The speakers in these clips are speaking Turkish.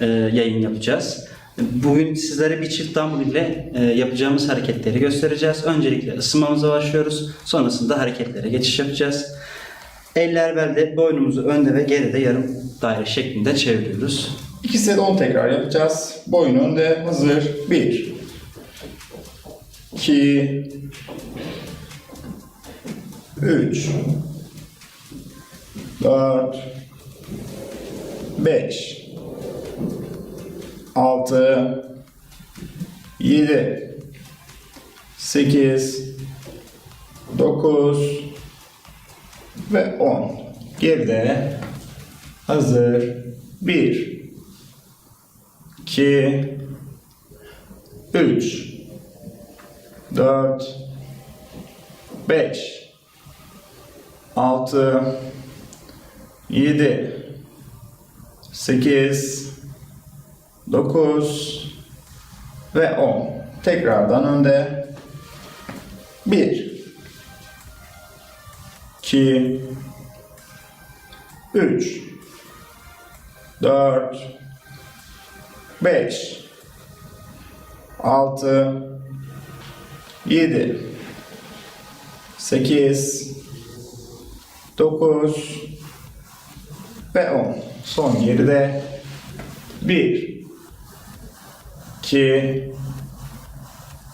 e, yayın yapacağız. Bugün sizlere bir çift dumbbell ile e, yapacağımız hareketleri göstereceğiz. Öncelikle ısınmamıza başlıyoruz. Sonrasında hareketlere geçiş yapacağız. Eller belde, boynumuzu önde ve geride yarım daire şeklinde çeviriyoruz. İkisi de 10 tekrar yapacağız. Boyun önde. Hazır. 1 2 3 4 5 6 7 8 9 ve 10. Geride hazır. 1 2 3 4 5 6 7 8 9 ve 10. Tekrardan önde. 1 2 3 4 5 6 7 8 9 ve 10. Son geride. 1 2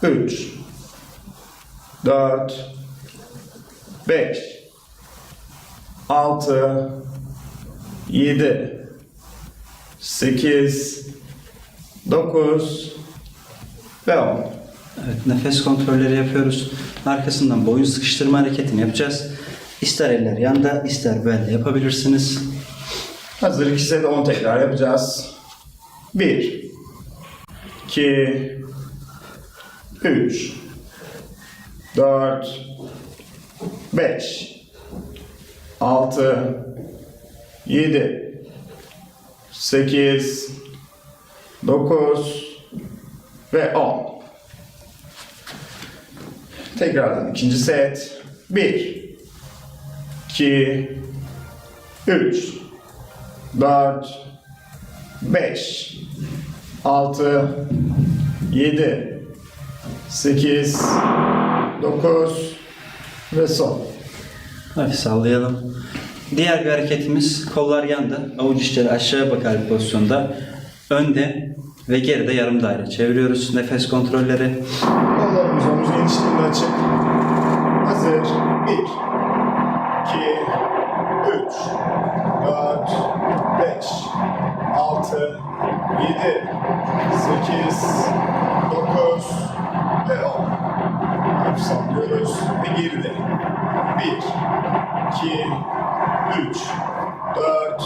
3 4 5 6 7 8 9 ve 10. Evet, nefes kontrolleri yapıyoruz. Arkasından boyun sıkıştırma hareketini yapacağız. İster eller yanda, ister belde yapabilirsiniz. Hazır ikisi de 10 tekrar yapacağız. 1 2 3 4 5 6 7 8 9 ve 10. Tekrardan ikinci set. 1 2 3 4 5 6 7 8 9 ve son. Hadi sallayalım. Diğer bir hareketimiz kollar yanda, avuç içleri aşağıya bakar bir pozisyonda. Önde ve geride yarım daire çeviriyoruz. Nefes kontrolleri. Kollarımız omuz genişliğinde açık. Hazır. 1 2 3 4 5 6 7 8 9 ve 10. Hafif sallıyoruz ve geride. 1 2 3 4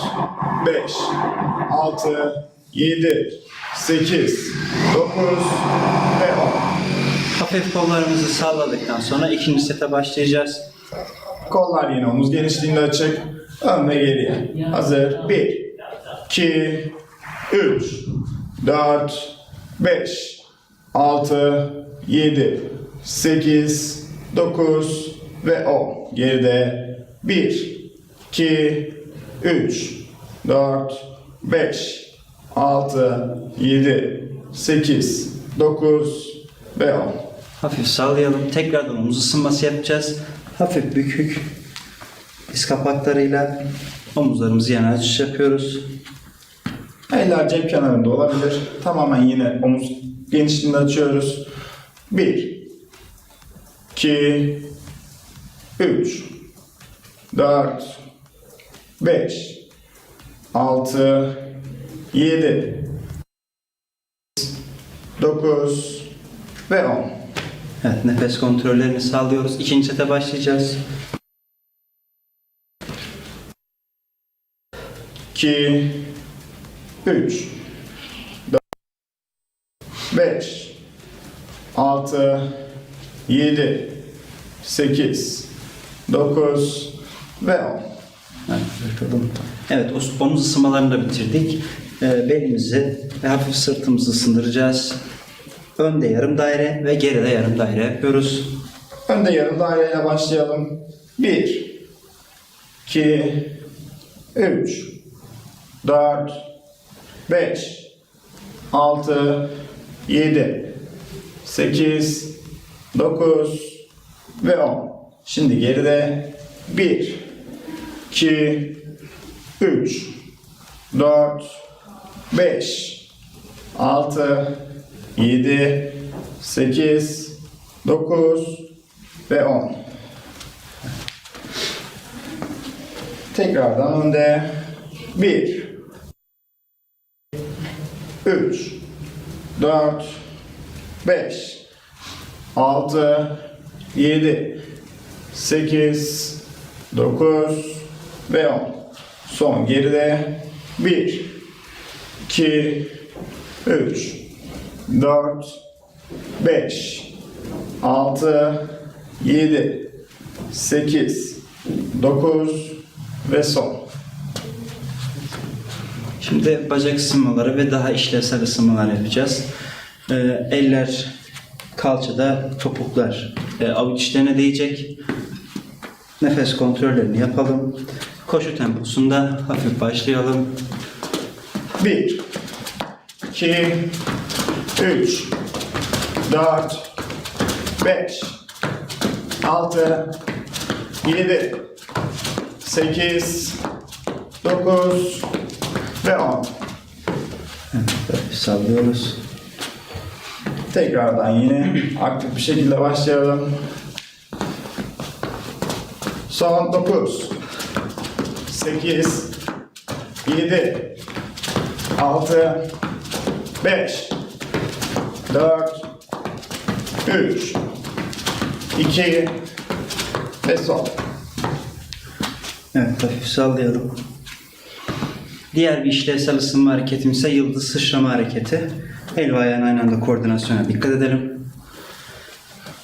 5 6 7 8 9 ve 10. Hafif kollarımızı salladıktan sonra ikinci sete başlayacağız. Kollar yine omuz genişliğinde açık. Ön ve geriye. Hazır. 1, 2, 3, 4, 5, 6, 7, 8, 9 ve 10. Geride 1, 2, 3, 4, 5, 6, 7, 8, 9 ve 10. Hafif sallayalım. Tekrardan omuz ısınması yapacağız. Hafif bükük. Diz kapaklarıyla omuzlarımızı yana açış yapıyoruz. Eller cep kenarında olabilir. Tamamen yine omuz genişliğinde açıyoruz. 1 2 3 4 5 6 7 9 ve 10. Evet, nefes kontrollerini sağlıyoruz. İkinci sete başlayacağız. 2 3 4 5 6 7 8 9 ve 10. Evet, omuz ısınmalarını da bitirdik. Ee, belimizi ve hafif sırtımızı ısındıracağız. Önde yarım daire ve geride yarım daire yapıyoruz. Önde yarım daireyle başlayalım. 1 2 3 4 5, 6, 7, 8, 9 ve 10. Şimdi geride 1, 2, 3, 4, 5, 6, 7, 8, 9 ve 10. Tekrardan önde 1, 3, 4, 5, 6, 7, 8, 9 ve 10. Son geride 1, 2, 3, 4, 5, 6, 7, 8, 9 ve son. Şimdi bacak ısınmaları ve daha işlevsel ısınmalar yapacağız. Ee, eller kalçada, topuklar e, avuç içlerine değecek. Nefes kontrollerini yapalım. Koşu temposunda hafif başlayalım. 1 2 3 4 5 6 7 8 9 10 Evet, sallıyoruz. Tekrardan yine aktif bir şekilde başlayalım. Son 9 8 7 6 5 4 3 2 ve son. Evet, hafif sallıyorum. Diğer bir işlevsel ısınma hareketimiz ise yıldız sıçrama hareketi. El ve ayağın aynı anda koordinasyona dikkat edelim.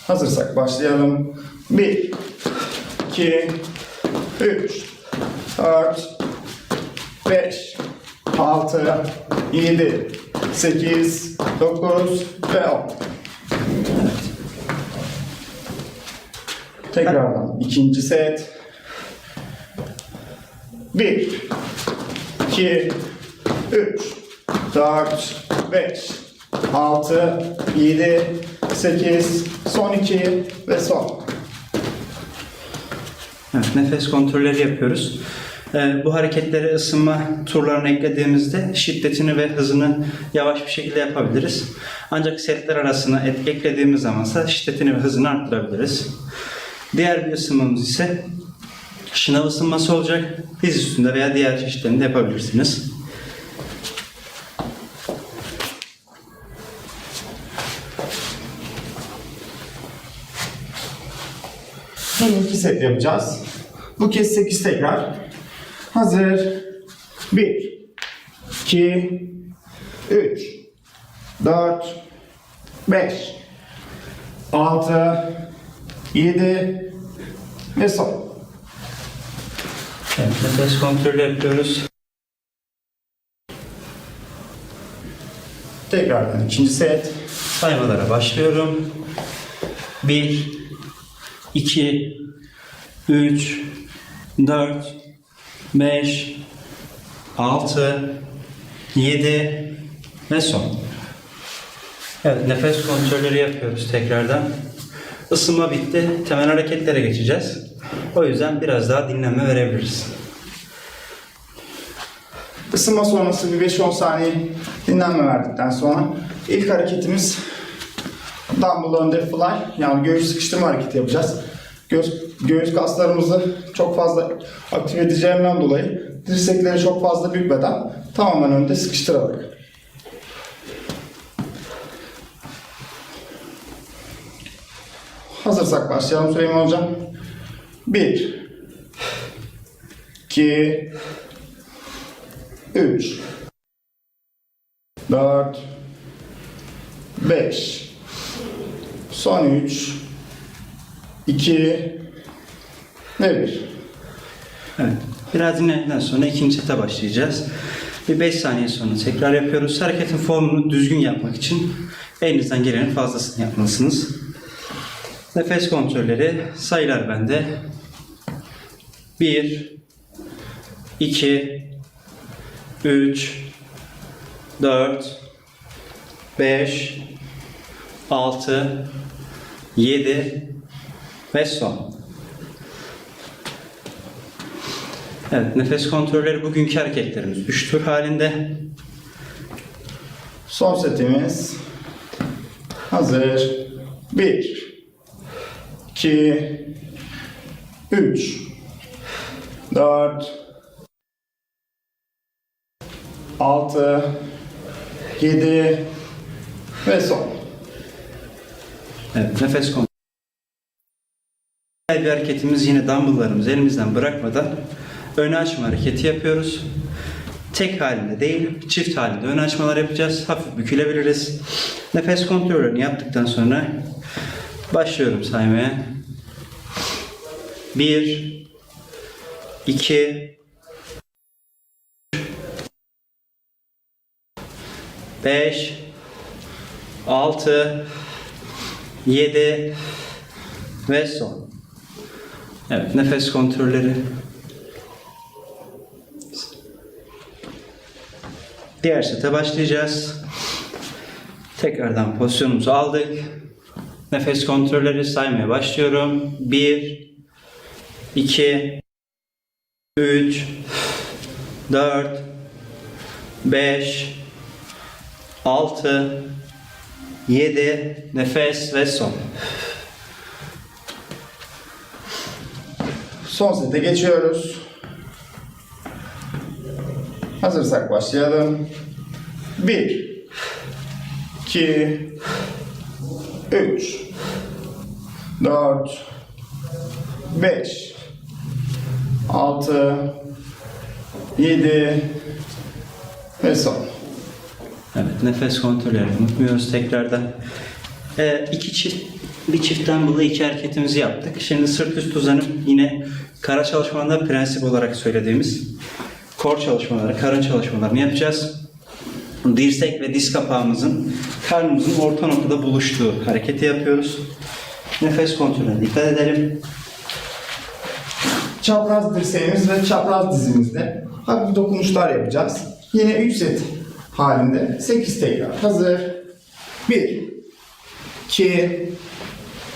Hazırsak başlayalım. 1 2 3 4 5 6 7 8 9 ve 10 Tekrardan ikinci set. 1 2 3 4 5 6 7 8 son 2 ve son. Evet, nefes kontrolleri yapıyoruz. Ee, bu hareketleri ısınma turlarına eklediğimizde şiddetini ve hızını yavaş bir şekilde yapabiliriz. Ancak setler arasına et, eklediğimiz zamansa şiddetini ve hızını arttırabiliriz. Diğer bir ısınmamız ise şınav ısınması olacak. Diz üstünde veya diğer çeşitlerini de yapabilirsiniz. Şimdi iki set yapacağız. Bu kez 8 tekrar. Hazır. 1 2 3 4 5 6 7 ve son. Nefes kontrolü yapıyoruz. Tekrardan ikinci set. Saymalara başlıyorum. 1 2 3 4 5 6 7 ve son. Evet, nefes kontrolleri yapıyoruz tekrardan. Isınma bitti. Temel hareketlere geçeceğiz. O yüzden biraz daha dinlenme verebiliriz. Isınma sonrası bir 5-10 saniye dinlenme verdikten sonra ilk hareketimiz dumbbell under fly yani göğüs sıkıştırma hareketi yapacağız. Göğüs, göğüs kaslarımızı çok fazla aktif edeceğimden dolayı dirsekleri çok fazla bükmeden tamamen önde sıkıştırarak. Hazırsak başlayalım Süleyman Hocam. 1 2 3 4 5 Son 3 2 ve 1 Evet. Biraz dinlendikten sonra ikinci sete başlayacağız. Bir 5 saniye sonra tekrar yapıyoruz. Hareketin formunu düzgün yapmak için elinizden gelenin fazlasını yapmalısınız. Nefes kontrolleri sayılar bende. 1 2 3 4, 5, 6, 7 ve son. Evet, nefes kontrolleri bugünkü hareketlerimiz 3 tur halinde. Son setimiz hazır. 1 2 3 4 6 7 ve son. Evet, nefes kontrolü. Bir hareketimiz yine dumbbelllarımızı elimizden bırakmadan öne açma hareketi yapıyoruz. Tek halinde değil, çift halinde ön açmalar yapacağız. Hafif bükülebiliriz. Nefes kontrolünü yaptıktan sonra başlıyorum saymaya. 1 2 5 6 7 ve son. Evet, nefes kontrolleri. Diğer sete başlayacağız. Tekrardan pozisyonumuzu aldık. Nefes kontrolleri saymaya başlıyorum. 1 2 3 4 5 6 7 nefes ve son. Son sete geçiyoruz. Hazırsak başlayalım. 1 2 3 4 5 6 7 ve son. Evet, nefes kontrollerini unutmuyoruz tekrardan. Ee, iki çift, bir çiftten dolayı iki hareketimizi yaptık. Şimdi sırt üstü uzanıp yine kara çalışmalarında prensip olarak söylediğimiz kor çalışmaları, kara çalışmalarını yapacağız. Dirsek ve diz kapağımızın karnımızın orta noktada buluştuğu hareketi yapıyoruz. Nefes kontrolüne dikkat edelim. Çapraz dirseğimiz ve çapraz dizimizde hafif dokunuşlar yapacağız. Yine 3 set halinde 8 tekrar. Hazır. 1 2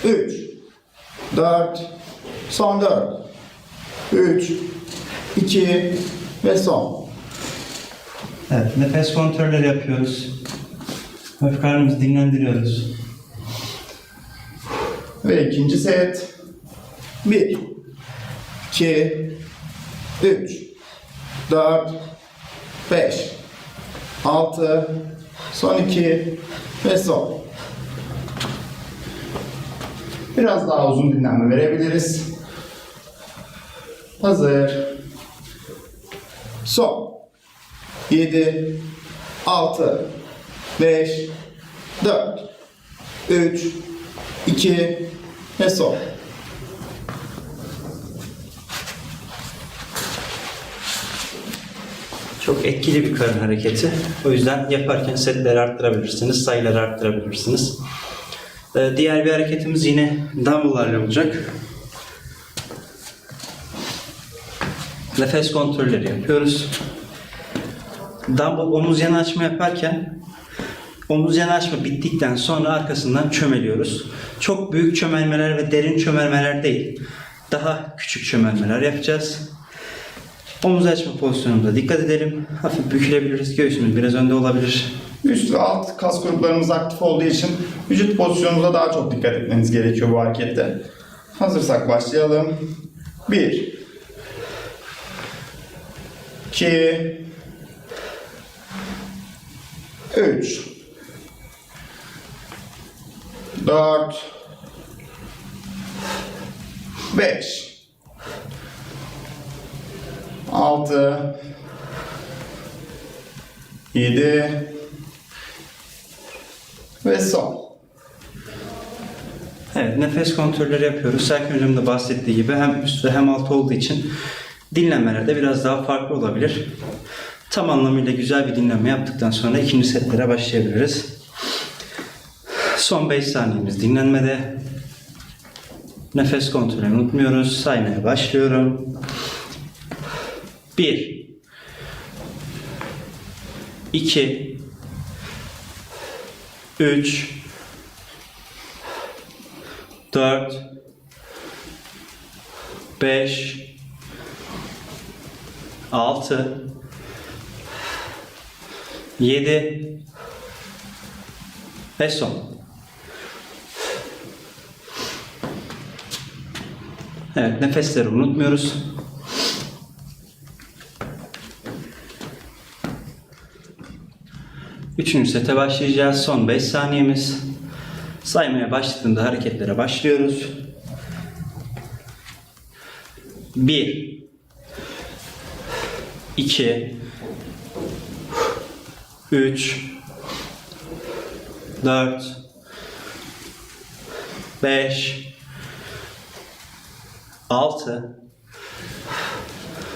3 4 son 4 3 2 ve son. Evet, nefes kontrolleri yapıyoruz. Hafif karnımızı dinlendiriyoruz. Ve ikinci set. 1 2 3 4 5 6 son 2 ve son. Biraz daha uzun dinlenme verebiliriz. Hazır. Son. 7 6 5 4 3 2 ve son. Çok etkili bir karın hareketi. O yüzden yaparken setleri arttırabilirsiniz, sayıları arttırabilirsiniz. Ee, diğer bir hareketimiz yine dumbbell'larla olacak. Nefes kontrolleri yapıyoruz. Dumbbell omuz yanı açma yaparken omuz yanı açma bittikten sonra arkasından çömeliyoruz. Çok büyük çömelmeler ve derin çömelmeler değil. Daha küçük çömelmeler yapacağız. Omuz açma pozisyonumuza dikkat edelim. Hafif bükülebiliriz. Göğsümüz biraz önde olabilir. Üst ve alt kas gruplarımız aktif olduğu için vücut pozisyonumuza daha çok dikkat etmeniz gerekiyor bu harekette. Hazırsak başlayalım. 1 2 3 4 5 6 7 ve son. Evet, nefes kontrolleri yapıyoruz. Serkan Hocam da bahsettiği gibi hem üst ve hem alt olduğu için dinlenmelerde biraz daha farklı olabilir. Tam anlamıyla güzel bir dinlenme yaptıktan sonra ikinci setlere başlayabiliriz. Son 5 saniyemiz dinlenmede. Nefes kontrolünü unutmuyoruz. Saymaya başlıyorum. 1 2 3 4 5 6 7 ve son. Evet, nefesleri unutmuyoruz. Üçüncü sete başlayacağız. Son 5 saniyemiz. Saymaya başladığında hareketlere başlıyoruz. 1 2 3 4 5 6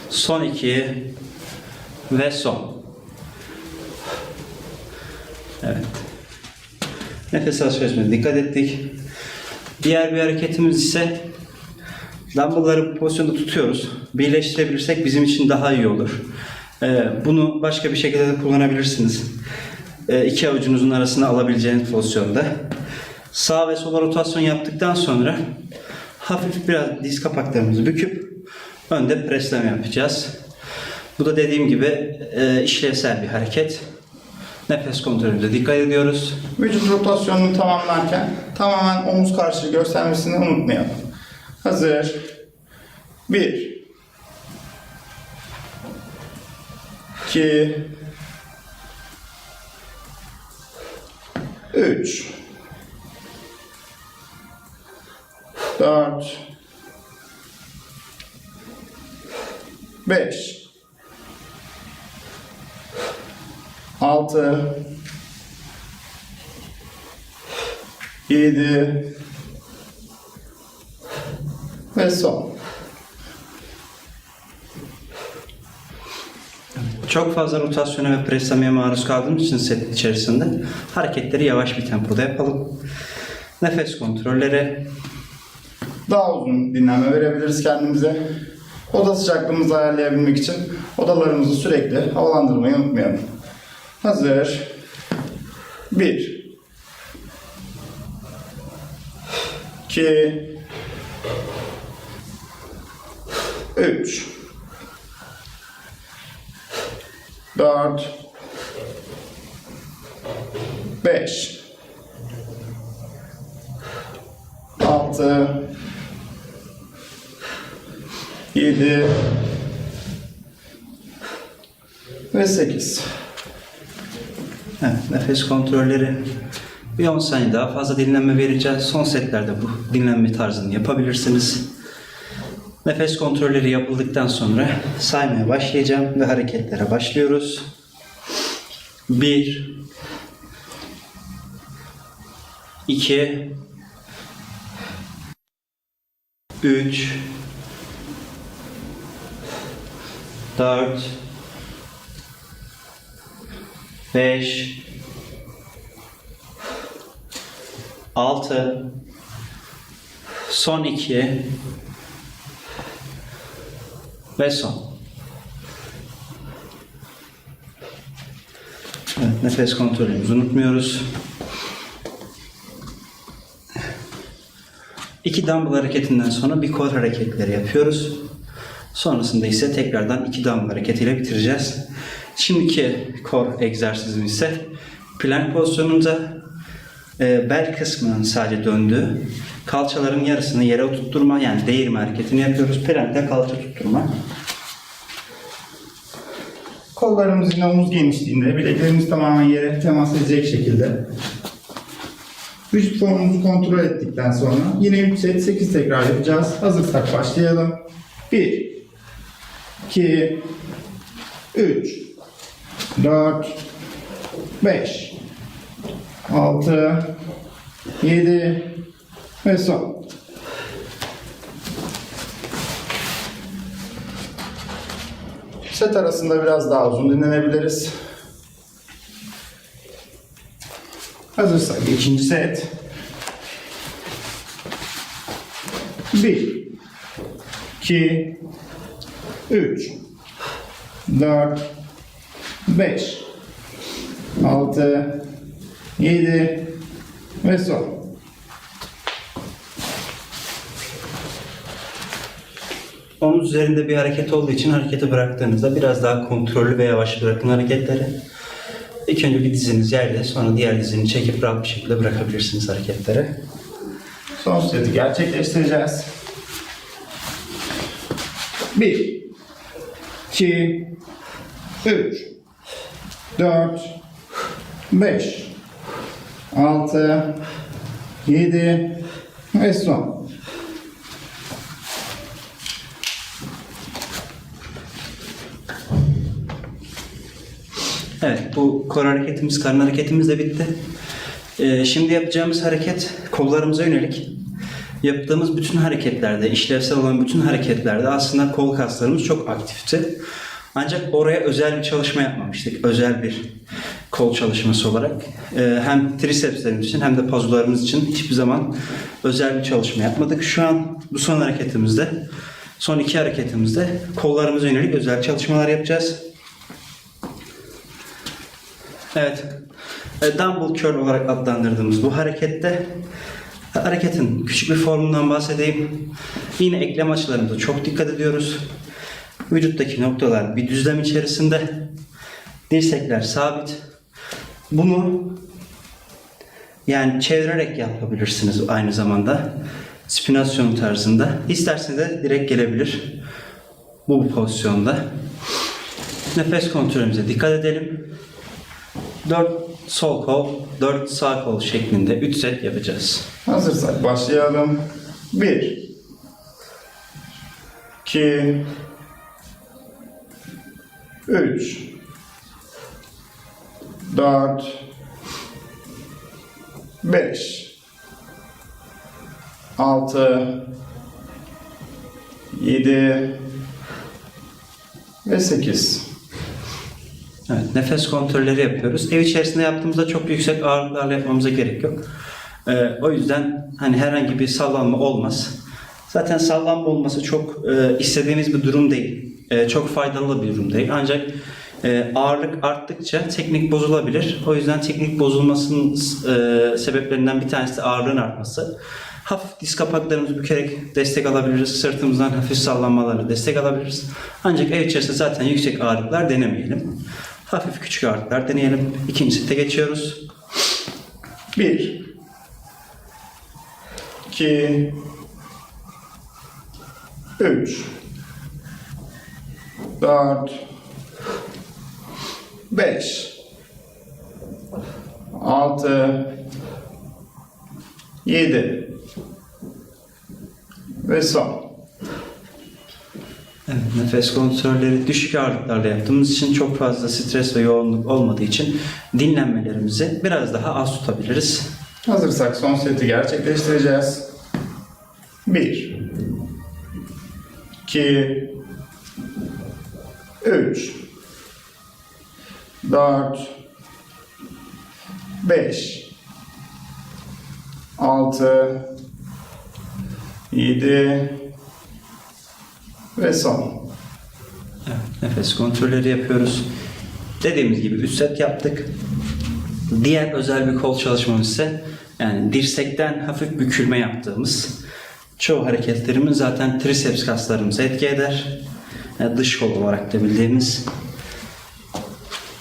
son 2 ve son. Evet. Nefes alışverişine dikkat ettik. Diğer bir hareketimiz ise dumbbellları bu pozisyonda tutuyoruz. Birleştirebilirsek bizim için daha iyi olur. Ee, bunu başka bir şekilde de kullanabilirsiniz. Ee, iki avucunuzun arasına alabileceğiniz pozisyonda. Sağ ve sola rotasyon yaptıktan sonra hafif biraz diz kapaklarımızı büküp önde presleme yapacağız. Bu da dediğim gibi e, işlevsel bir hareket. Nefes kontrolüne dikkat ediyoruz. Vücut rotasyonunu tamamlarken tamamen omuz karşılığı göstermesini unutmayalım. Hazır. 1 2 3 4 5 6 7 ve son. Çok fazla rotasyona ve preslemeye maruz kaldığımız için set içerisinde hareketleri yavaş bir tempoda yapalım. Nefes kontrolleri. Daha uzun dinlenme verebiliriz kendimize. Oda sıcaklığımızı ayarlayabilmek için odalarımızı sürekli havalandırmayı unutmayalım. Hazır. 1 2 3 4 5 6 7 ve 8. Evet, nefes kontrolleri. Bir 10 saniye daha fazla dinlenme vereceğiz. Son setlerde bu dinlenme tarzını yapabilirsiniz. Nefes kontrolleri yapıldıktan sonra saymaya başlayacağım ve hareketlere başlıyoruz. 1 2 3 4 5 6 son 2 ve son. Evet, nefes kontrolümüzü unutmuyoruz. İki dumbbell hareketinden sonra bir kol hareketleri yapıyoruz. Sonrasında ise tekrardan iki dumbbell hareketiyle bitireceğiz. Şimdiki core egzersizimiz ise plank pozisyonunda e, bel kısmının sadece döndüğü, kalçaların yarısını yere oturtturma yani değirme hareketini yapıyoruz. Plankte kalça tutturma. Kollarımız yine omuz genişliğinde, bileklerimiz tamamen yere temas edecek şekilde. Vücut formumuzu kontrol ettikten sonra yine 3 set 8 tekrar yapacağız. Hazırsak başlayalım. 1 2 3 4 5 6 7 ve son. Set arasında biraz daha uzun dinlenebiliriz. Hazırsak ikinci set. 1 2 3 4 5 6 7 Ve son. Omuz üzerinde bir hareket olduğu için hareketi bıraktığınızda biraz daha kontrollü ve yavaş bırakın hareketleri. İlk önce bir diziniz yerde sonra diğer dizini çekip rahat bir şekilde bırakabilirsiniz hareketleri. Son seti gerçekleştireceğiz. 1 2 3 4 5 6 7 ve son. Evet, bu kor hareketimiz, karın hareketimiz de bitti. Ee, şimdi yapacağımız hareket kollarımıza yönelik. Yaptığımız bütün hareketlerde, işlevsel olan bütün hareketlerde aslında kol kaslarımız çok aktifti. Ancak oraya özel bir çalışma yapmamıştık. Özel bir kol çalışması olarak. Ee, hem trisepslerimiz için hem de pazularımız için hiçbir zaman özel bir çalışma yapmadık. Şu an bu son hareketimizde, son iki hareketimizde kollarımıza yönelik özel çalışmalar yapacağız. Evet. E, Dumbbell curl olarak adlandırdığımız bu harekette hareketin küçük bir formundan bahsedeyim. Yine eklem açılarımıza çok dikkat ediyoruz. Vücuttaki noktalar bir düzlem içerisinde. Dirsekler sabit. Bunu yani çevirerek yapabilirsiniz aynı zamanda. Spinasyon tarzında. İsterseniz de direkt gelebilir. Bu, bu pozisyonda. Nefes kontrolümüze dikkat edelim. 4 sol kol, 4 sağ kol şeklinde 3 set yapacağız. Hazırsak başlayalım. 1 2 3 4 5 6 7 ve 8 Evet, nefes kontrolleri yapıyoruz. Ev içerisinde yaptığımızda çok yüksek ağırlıklarla yapmamıza gerek yok. Ee, o yüzden hani herhangi bir sallanma olmaz. Zaten sallanma olması çok e, istediğimiz bir durum değil. E, çok faydalı bir durum değil. Ancak e, ağırlık arttıkça teknik bozulabilir. O yüzden teknik bozulmasının e, sebeplerinden bir tanesi de ağırlığın artması. Hafif diz kapaklarımızı bükerek destek alabiliriz. Sırtımızdan hafif sallanmalarla destek alabiliriz. Ancak ev içerisinde zaten yüksek ağırlıklar denemeyelim. Hafif küçük ağırlıklar deneyelim. İkinci sete geçiyoruz. 1 2 3 4 5 6 7 ve son. Evet, nefes kontrolleri düşük ağırlıklarla yaptığımız için çok fazla stres ve yoğunluk olmadığı için dinlenmelerimizi biraz daha az tutabiliriz. Hazırsak son seti gerçekleştireceğiz. 1 2 3 4 5 6 7 ve son. Evet, nefes kontrolleri yapıyoruz. Dediğimiz gibi 3 set yaptık. Diğer özel bir kol çalışmamız ise yani dirsekten hafif bükülme yaptığımız çoğu hareketlerimiz zaten triceps kaslarımıza etki eder. Yani dış kol olarak da bildiğimiz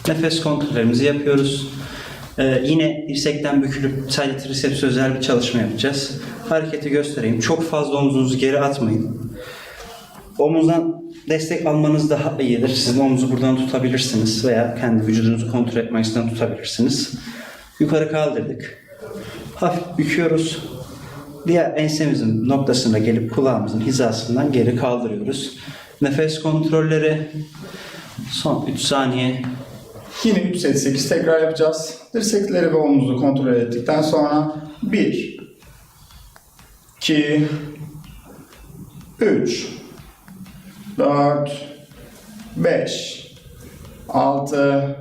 nefes kontrollerimizi yapıyoruz. Ee, yine dirsekten bükülüp sadece triceps özel bir çalışma yapacağız. Hareketi göstereyim. Çok fazla omuzunuzu geri atmayın. Omuzdan destek almanız daha iyidir. Sizin omuzu buradan tutabilirsiniz veya kendi vücudunuzu kontrol etmek için tutabilirsiniz. Yukarı kaldırdık. Hafif büküyoruz. Diğer ensemizin noktasına gelip kulağımızın hizasından geri kaldırıyoruz. Nefes kontrolleri son 3 saniye Yine 3 set 8 tekrar yapacağız. Dirsekleri ve omuzu kontrol ettikten sonra 1 2 3 4 5 6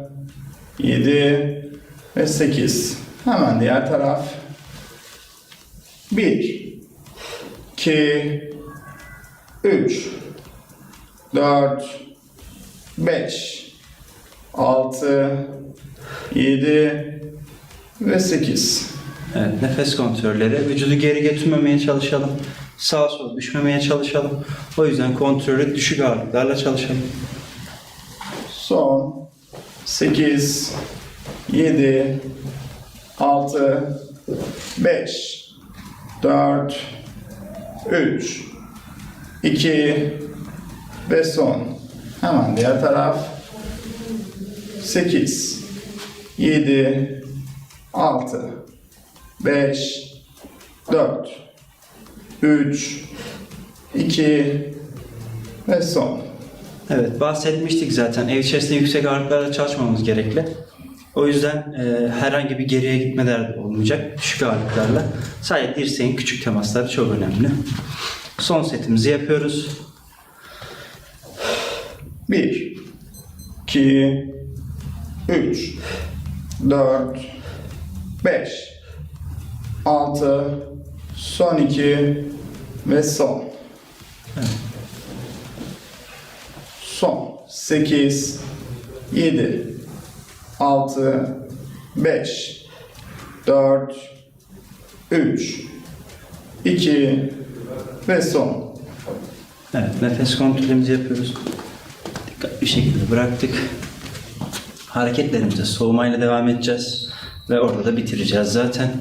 7 ve 8 Hemen diğer taraf 1 2 3 4 5 6 7 ve 8 Evet, nefes kontrolleri. Vücudu geri götürmemeye çalışalım. Sağa sola düşmemeye çalışalım. O yüzden kontrolü düşük ağırlıklarla çalışalım. Son. 8 7 6 5 4 3 2 ve son. Hemen diğer taraf. 8 7 6 5 4 3 2 ve son. Evet, bahsetmiştik zaten. Ev içerisinde yüksek ağırlıklarla çalışmamız gerekli. O yüzden e, herhangi bir geriye gitme derdi olmayacak. Düşük ağırlıklarla. Sadece dirseğin küçük temasları çok önemli. Son setimizi yapıyoruz. 1 2 3 4 5 6 son 2 ve son. Son 8 7 6 5 4 3 2 ve son. Evet, nefes kontrolümüzü yapıyoruz. Dikkatli bir şekilde bıraktık. Hareketlerimize soğumayla devam edeceğiz. Ve orada da bitireceğiz zaten.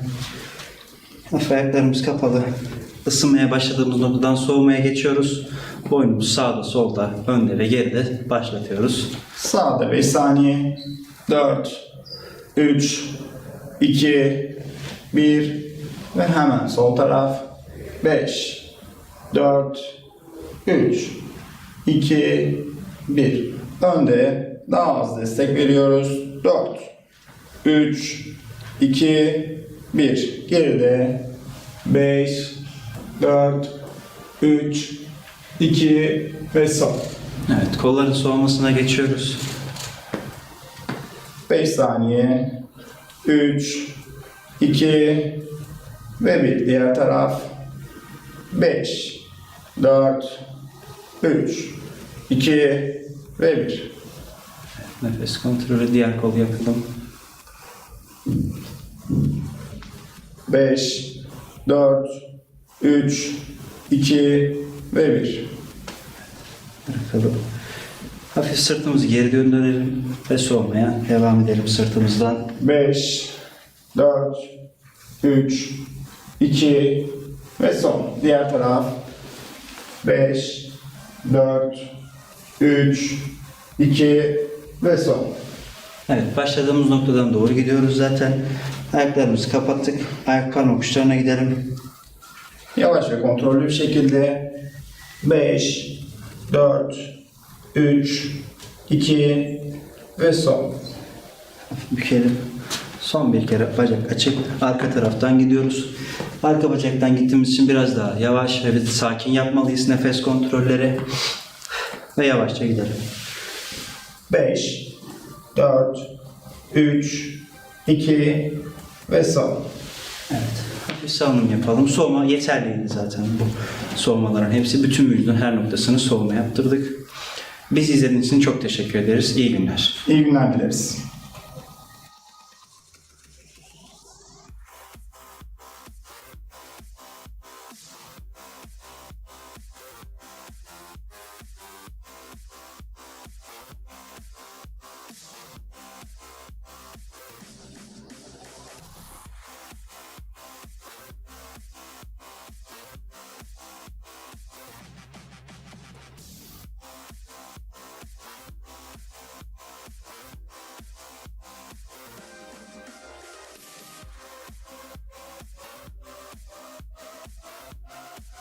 Hafif ayaklarımız kapalı. Isınmaya başladığımız noktadan soğumaya geçiyoruz. Boynumuzu sağda, solda, önde ve geride başlatıyoruz. Sağda 5 saniye. 4, 3, 2, 1 ve hemen sol taraf. 5, 4, 3, 2, 1. Önde daha az destek veriyoruz. 4, 3, 2, 1. Geride 5, 4, 3, 2 ve son. Evet, kolların soğumasına geçiyoruz. 5 saniye. 3, 2 ve 1. Diğer taraf. 5, 4, 3, 2 ve 1. Nefes kontrolü diğer kol yapalım. 5, 4, 3, 2 ve 1. Bırakalım. Hafif sırtımızı geri döndürelim ve soğumaya devam edelim sırtımızdan. 5, 4, 3, 2 ve son. Diğer taraf. 5, 4, 3, 2 ve son. Evet, başladığımız noktadan doğru gidiyoruz zaten. Ayaklarımızı kapattık. Ayak parmak uçlarına gidelim. Yavaş ve kontrollü bir şekilde 5, 4, 3, 2 ve son. Bükelim. Son bir kere bacak açık. Arka taraftan gidiyoruz. Arka bacaktan gittiğimiz için biraz daha yavaş ve sakin yapmalıyız nefes kontrolleri. Ve yavaşça gidelim. 5, 4, 3, 2 ve son. Evet. Hafif salınım yapalım. Soğuma yeterliydi zaten bu soğumaların hepsi. Bütün vücudun her noktasını soğuma yaptırdık. Biz izlediğiniz için çok teşekkür ederiz. İyi günler. İyi günler dileriz.